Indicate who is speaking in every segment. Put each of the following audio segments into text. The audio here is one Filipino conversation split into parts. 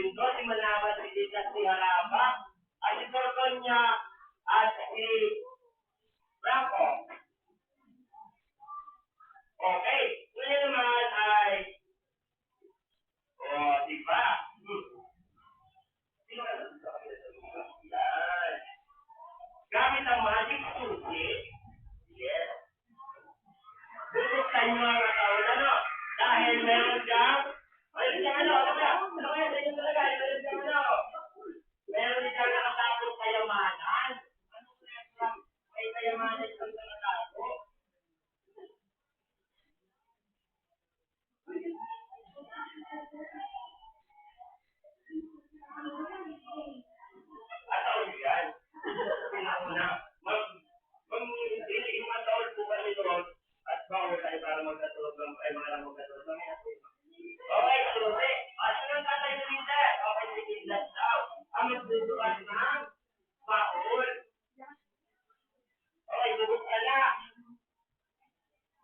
Speaker 1: Lindo, si Malamat, Ridit at si Harapa, at si Corconia at si Bravo. Okay, ngayon naman ay, o, oh, diba? Tayo para magkatulog ng ay mga lang magkatulog ng Okay, kaluti. At yun ang tatay na rin Okay, sige, let's daw. Ang magbubukas ng baul. Okay, bubuk ka na.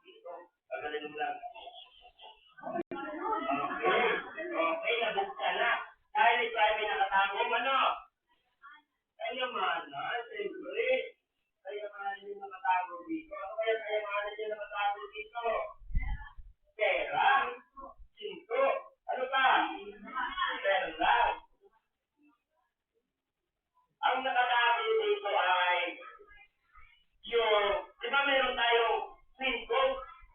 Speaker 1: Dito, pagaling mo lang. Okay, okay, nabuk ka na. Dahil ito ay may nakatagong ano? Kayamanan, siyempre. Kayamanan yung nakatago dito. Ano kaya kayamanan yung nakatago dito? Pera. Cinco. Ano pa? Perla. Ang nakatago dito ay yung, di ba meron tayong cinco?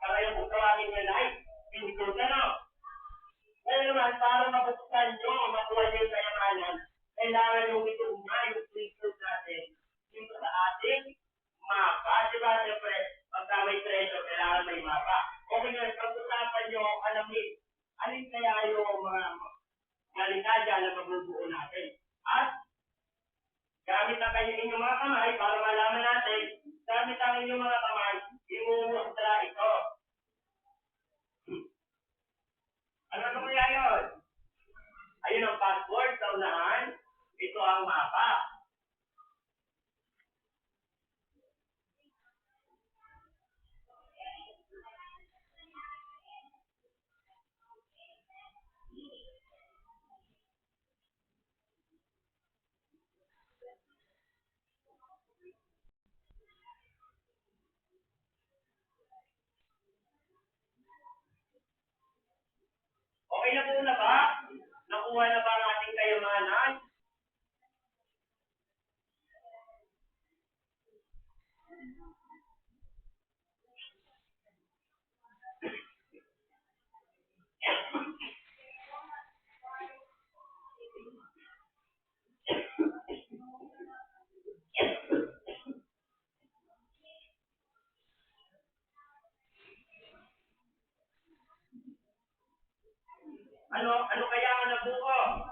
Speaker 1: Para yung tawagin nila ay cinco na no? Naman, para mabuksan nyo, makuha nyo yung kayamanan, kailangan yung nga, yung crystal natin, dito sa ating mapa. Di ba, siyempre, pagka may treasure, kailangan may mapa. Okay nga, pag-usapan nyo, alamin, alin kaya yung mga galikadya na mabubuo natin. At, gamit ang kanyang inyong mga kamay para malaman natin, gamit ang inyong mga kamay, imumustra ito. Ano ano kaya yun? Ayun ang password sa unahan. Ito ang mapa. Okay na po na ba? Nakuha na ba ang ating kayamanan? Ano, ano kaya ang nabuo?